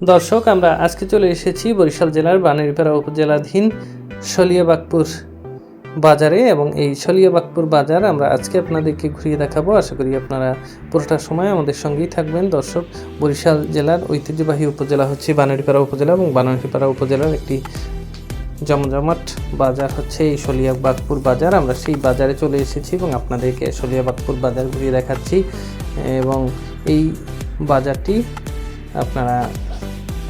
দর্শক, আমরা আজকে চলে এসেছি বরিশাল জেলার বানেরপাড়া উপজেলাধীন শলিয়াবাগপুর বাজারে এবং এই শলিয়াবাগপুর বাজার আমরা আজকে আপনাদেরকে ঘুরিয়ে দেখাবো। আশা করি আপনারা পুরোটা সময় আমাদের সঙ্গেই থাকবেন। দর্শক, বরিশাল জেলার ঐতিহ্যবাহী উপজেলা হচ্ছে বানেরপাড়া উপজেলা এবং বানেরপাড়া উপজেলার একটি জমজমাট বাজার হচ্ছে এই শলিয়াবাগপুর বাজার। আমরা সেই বাজারে চলে এসেছি এবং আপনাদেরকে শলিয়াবাগপুর বাজার ঘুরিয়ে দেখাচ্ছি। এবং এই বাজারটি আপনারা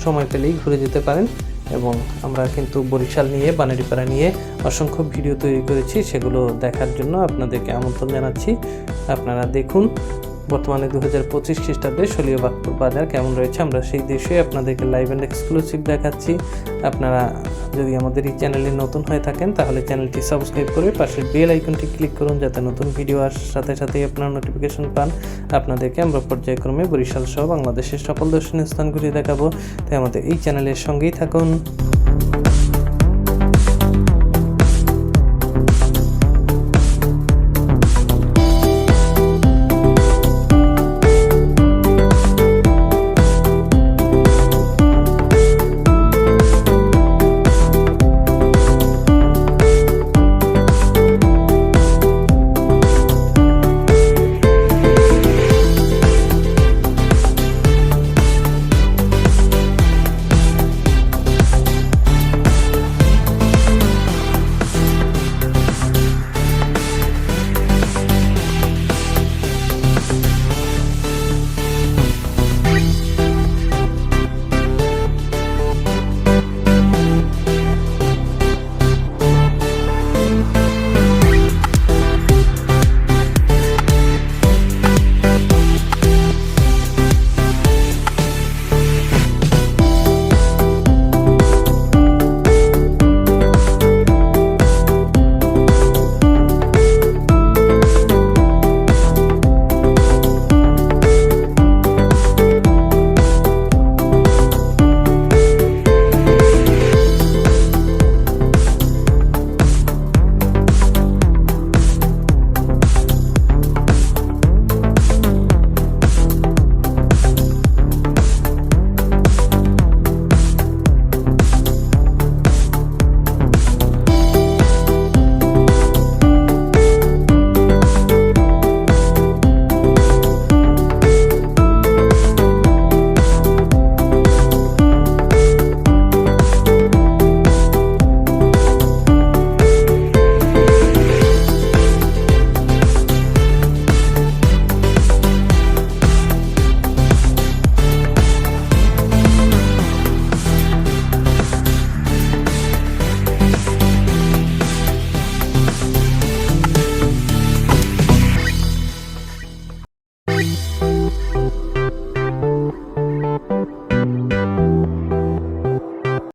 সময় পেলেই ঘুরে যেতে পারেন এবং আমরা কিন্তু বরিশাল নিয়ে, বানারিপাড়া নিয়ে অসংখ্য ভিডিও তৈরি করেছি। সেগুলো দেখার জন্য আপনাদেরকে আমন্ত্রণ জানাচ্ছি। আপনারা দেখুন বর্তমানে দু হাজার পঁচিশ খ্রিস্টাব্দে শলীয়বাগপুর বাজার কেমন রয়েছে? আমরা সেই দেশে আপনাদেরকে লাইভ অ্যান্ড এক্সক্লুসিভ দেখাচ্ছি। আপনারা যদি আমাদের এই চ্যানেলে নতুন হয়ে থাকেন, তাহলে চ্যানেলটি সাবস্ক্রাইব করে পাশের বেল আইকনটি ক্লিক করুন, যাতে নতুন ভিডিও আসার সাথে সাথেই আপনারা নোটিফিকেশন পান। আপনাদেরকে আমরা পর্যায়ক্রমে বরিশাল সহ বাংলাদেশের সকল দর্শনীয় স্থান ঘুরিয়ে দেখাবো। তাই আমাদের এই চ্যানেলের সঙ্গেই থাকুন।